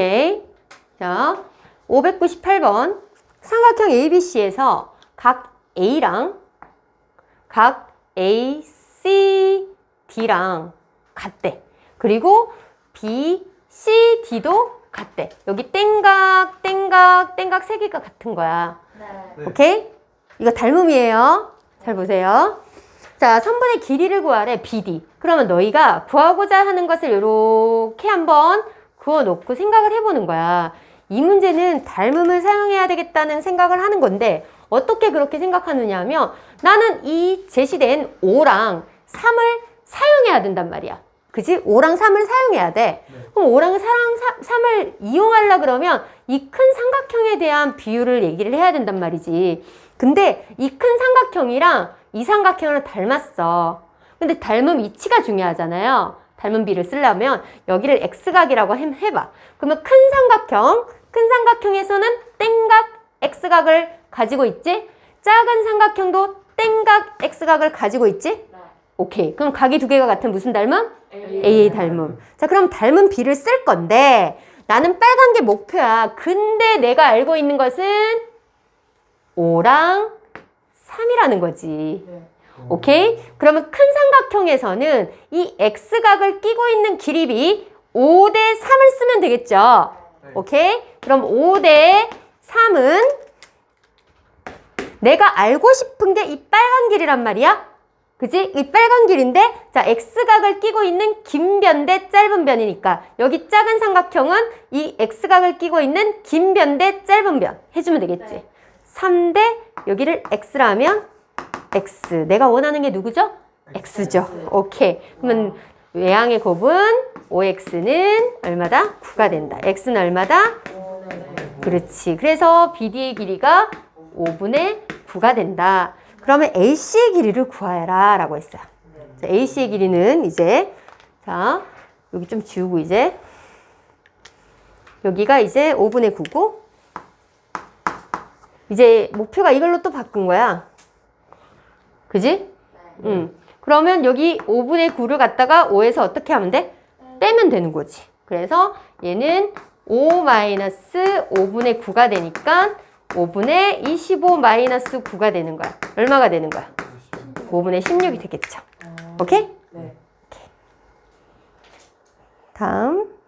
오케이. 자, 598번. 삼각형 ABC에서 각 A랑 각 A, C, D랑 같대. 그리고 B, C, D도 같대. 여기 땡각, 땡각, 땡각 세 개가 같은 거야. 네. 오케이? 이거 닮음이에요. 잘 보세요. 자, 선분의 길이를 구하래, BD. 그러면 너희가 구하고자 하는 것을 이렇게 한번 그어놓고 생각을 해보는 거야. 이 문제는 닮음을 사용해야 되겠다는 생각을 하는 건데, 어떻게 그렇게 생각하느냐 하면, 나는 이 제시된 5랑 3을 사용해야 된단 말이야. 그지? 5랑 3을 사용해야 돼. 그럼 5랑 4랑 3 을 이용하려 그러면 이 큰 삼각형에 대한 비율을 얘기를 해야 된단 말이지. 근데 이 큰 삼각형이랑 이 삼각형을 닮았어. 근데 닮은 위치가 중요하잖아요. 닮은 비를 쓰려면 여기를 x각이라고 해- 해봐. 그러면 큰 삼각형, 큰 삼각형에서는 땡각 x각을 가지고 있지? 작은 삼각형도 땡각 x각을 가지고 있지? 네. 오케이. 그럼 각이 두 개가 같은 무슨 닮음? A. A 닮음. 자, 그럼 닮은 B를 쓸 건데 나는 빨간 게 목표야. 근데 내가 알고 있는 것은 5랑 3이라는 거지. 네. 오케이? 그러면 큰 삼각형에서는 이 X각을 끼고 있는 길이비 5대 3을 쓰면 되겠죠. 네. 오케이? 그럼 5대 3은 내가 알고 싶은 게 이 빨간 길이란 말이야. 그지? 이 빨간 길인데, 자, X각을 끼고 있는 긴 변 대 짧은 변이니까, 여기 작은 삼각형은 이 X각을 끼고 있는 긴 변 대 짧은 변 해주면 되겠지. 네. 3대, 여기를 X라 하면 X. 내가 원하는 게 누구죠? X죠. 오케이. 그러면 외양의 곱은 5X는 얼마다? 9가 된다. X는 얼마다? 그렇지. 그래서 BD의 길이가 5분의 9가 된다. 그러면 AC의 길이를 구하라 라고 했어요. 자, AC의 길이는 이제 자 여기 좀 지우고 이제 여기가 이제 5분의 9고 이제 목표가 이걸로 또 바꾼 거야. 그지? 응. 그러면 여기 5분의 9를 갖다가 5에서 어떻게 하면 돼? 빼면 되는 거지. 그래서 얘는 5 마이너스 5분의 9가 되니까 5분의 25 마이너스 9가 되는 거야. 얼마가 되는 거야? 5분의 16이 되겠죠. 오케이? 네. 다음.